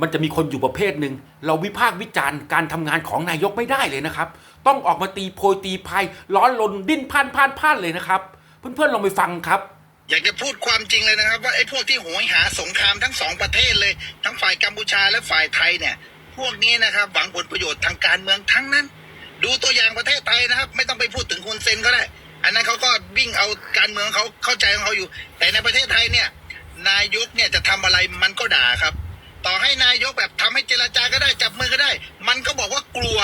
มันจะมีคนอยู่ประเภทหนึ่งเราวิพากษ์วิจารณ์การทำงานของนายกไม่ได้เลยนะครับ ต้องออกมาตีโพยตีพายร้อนลนดิ้นพ่านพ่านพ่านเลยนะครับ เพื่อนๆลองไปฟังครับ อยากจะพูดความจริงเลยนะครับ ว่าไอ้พวกที่โหยหาสงครามทั้งสองประเทศเลย ทั้งฝ่ายกัมพูชาและฝ่ายไทยเนี่ย พวกนี้นะครับหวังผลประโยชน์ทางการเมืองทั้งนั้น ดูตัวอย่างประเทศไทยนะครับ ไม่ต้องไปพูดถึงคุณเซนก็ได้ อันนั้นเขาก็วิ่งเอาการเมืองเขาเข้าใจของเขาอยู่ แต่ในประเทศไทยเนี่ย นายกเนี่ยจะทำอะไรมันก็ด่าครับ นายกแบบทำให้เจรจาก็ได้จับมือก็ได้ มันก็บอกว่ากลัว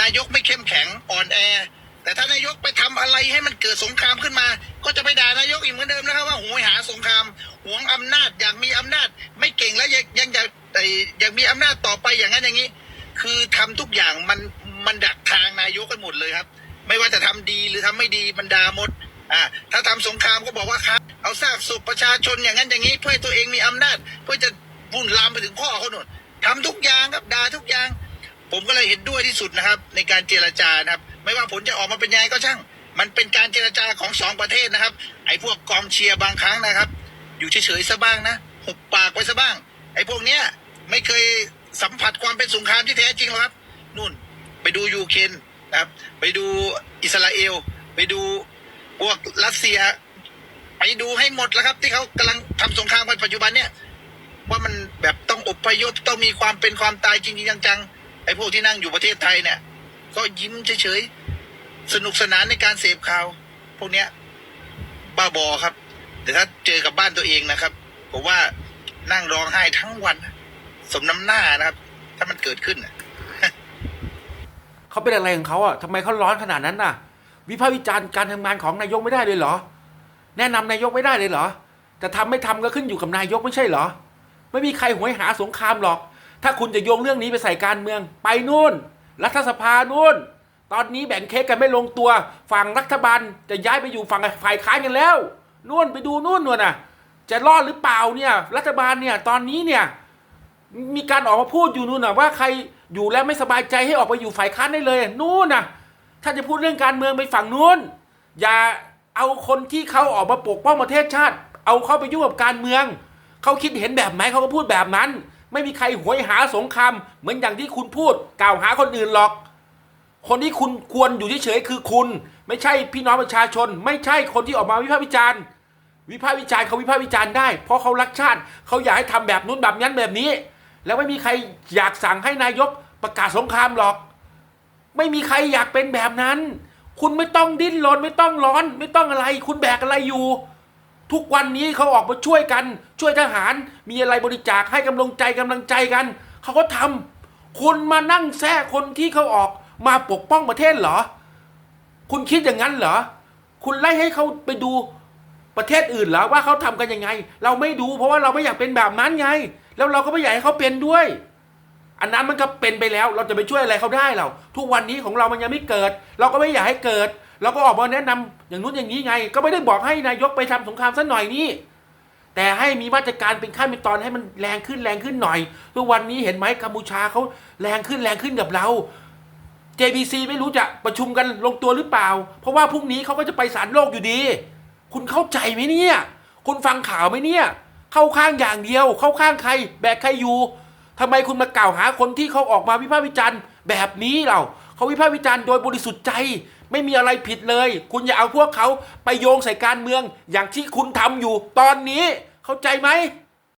นายกไม่เข้มแข็งอ่อนแอ แต่ถ้านายกไปทำอะไรให้มันเกิดสงครามขึ้นมา ก็จะไปด่านายกอีกเหมือนเดิมนะครับว่าโหยหาสงครามหวงอำนาจอยากมีอำนาจ ไม่เก่งแล้วยังยังอยากอยากมีอำนาจต่อไปอย่างนั้นอย่างนี้ คือทำทุกอย่างมันมันดักทางนายกกันหมดเลยครับ ไม่ว่าจะทำดีหรือทำไม่ดีมันด่าหมดอ่าถ้าทำสงครามก็บอกว่าครับเอาซากศพประชาชนอย่างนั้นอย่างนี้ เพื่อตัวเองมีอำนาจเพื่อจะ วุ่นลามไปถึงพ่อเขาหนุนทำทุกอย่างครับด่าทุกอย่าง ผมก็เลยเห็นด้วยที่สุดนะครับ ในการเจรจานะครับ ไม่ว่าผลจะออกมาเป็นยังไงก็ช่าง มันเป็นการเจรจาของสองประเทศนะครับ ไอ้พวกกองเชียร์บางครั้งนะครับ อยู่เฉยๆซะบ้างนะหุบปากไว้ซะบ้าง ไอ้พวกเนี้ยไม่เคยสัมผัสความเป็นสงครามที่แท้จริงหรอกครับนู่นไปดูยูเครนนะครับ ไปดูอิสราเอล ไปดูพวกรัสเซีย ไปดูให้หมดแล้วครับ ที่เขากำลังทำสงครามกันปัจจุบันเนี่ย ว่ามันแบบต้องอพยพต้องมีความเป็นความตายจริงๆจังๆไอ้พวกที่นั่งอยู่ประเทศไทยเนี่ย ก็ยิ้มเฉยๆสนุกสนานในการเสพข่าว พวกเนี้ย บ้าบอครับ แต่ถ้าเจอกับบ้านตัวเองนะครับผมว่านั่งร้องไห้ทั้งวัน สมน้ำหน้านะครับ ถ้ามันเกิดขึ้นเขาเป็นอะไรของเขาอะทำไมเขาร้อนขนาดนั้นน่ะ วิพากษ์วิจารณ์การทำงานของนายกไม่ได้เลยเหรอ แนะนำนายกไม่ได้เลยเหรอแต่ทำไม่ทำก็ขึ้นอยู่กับนายกไม่ใช่เหรอ ไม่มีใครหวยหาสงครามหรอก ถ้าคุณจะโยงเรื่องนี้ไปใส่การเมือง ไปนู่น รัฐสภานู่น ตอนนี้แบ่งเค้กกันไม่ลงตัว ฝั่งรัฐบาลจะย้ายไปอยู่ฝั่งฝ่ายค้านกันแล้วนู่นไปดูนู่นนู่นน่ะ จะรอดหรือเปล่าเนี่ย รัฐบาลเนี่ยตอนนี้เนี่ยมีการออกมาพูดอยู่นู่นน่ะว่าใครอยู่แล้วไม่สบายใจให้ออกไปอยู่ฝ่ายค้านได้เลยนู่นน่ะ ถ้าจะพูดเรื่องการเมืองไปฝั่งนู้น อย่าเอาคนที่เขาออกมาปกป้องประเทศชาติ เอาเข้าไปยุ่งกับการเมือง เขาคิดเห็นแบบไหนเขาก็พูดแบบนั้น ไม่มีใครหวยหาสงครามเหมือนอย่างที่คุณพูด กล่าวหาคนอื่นหรอก คนที่คุณควรอยู่เฉยๆคือคุณ ไม่ใช่พี่น้องประชาชน ไม่ใช่คนที่ออกมาวิพากษ์วิจารณ์ วิพากษ์วิจารณ์เขาวิพากษ์วิจารณ์ได้ เพราะเขารักชาติเขาอยากให้ทำแบบนู้นแบบนั้นแบบนี้ แล้วไม่มีใครอยากสั่งให้นายกประกาศสงครามหรอก ไม่มีใครอยากเป็นแบบนั้น คุณไม่ต้องดิ้นรนไม่ต้องร้อน ไม่ต้องอะไร คุณแบกอะไรอยู่ ทุกวันนี้เขาออกมาช่วยกัน ช่วยทหาร มีอะไรบริจาคให้กำลังใจกำลังใจกัน เขาก็ทำคุณมานั่งแท้คนที่เขาออกมาปกป้องประเทศเหรอ คุณคิดอย่างนั้นเหรอ คุณไล่ให้เขาไปดูประเทศอื่นเหรอว่าเขาทำกันยังไง เราไม่ดูเพราะว่าเราไม่อยากเป็นแบบนั้นไง แล้วเราก็ไม่อยากให้เขาเป็นด้วย อันนั้นมันก็เป็นไปแล้ว เราจะไปช่วยอะไรเขาได้เราทุกวันนี้ของเรามันยังไม่เกิด เราก็ไม่อยากให้เกิด เราก็ออกมาแนะนำอย่างนู้นอย่างนี้ไง ก็ไม่ได้บอกให้นายกไปทำสงครามซะหน่อยนี่แต่ให้มีมาตรการเป็นขั้นเป็นตอนให้มันแรงขึ้นแรงขึ้นหน่อยทุกวันนี้เห็นไหมกัมพูชาเขาแรงขึ้นแรงขึ้นกับเรา JBC ไม่รู้จะประชุมกันลงตัวหรือเปล่า เพราะว่าพรุ่งนี้เขาก็จะไปศาลโลกอยู่ดี คุณเข้าใจไหมเนี่ย คุณฟังข่าวไหมเนี่ย เข้าข้างอย่างเดียว เข้าข้างใคร แบกใครอยู่ทำไมคุณมากล่าวหาคนที่เขาออกมาวิพากษ์วิจารณ์แบบนี้เรา เขาวิพากษ์วิจารณ์โดยบริสุทธิ์ใจ ไม่มีอะไรผิดเลย คุณอย่าเอาพวกเขาไปโยงใส่การเมืองอย่างที่คุณทำอยู่ตอนนี้ เข้าใจไหม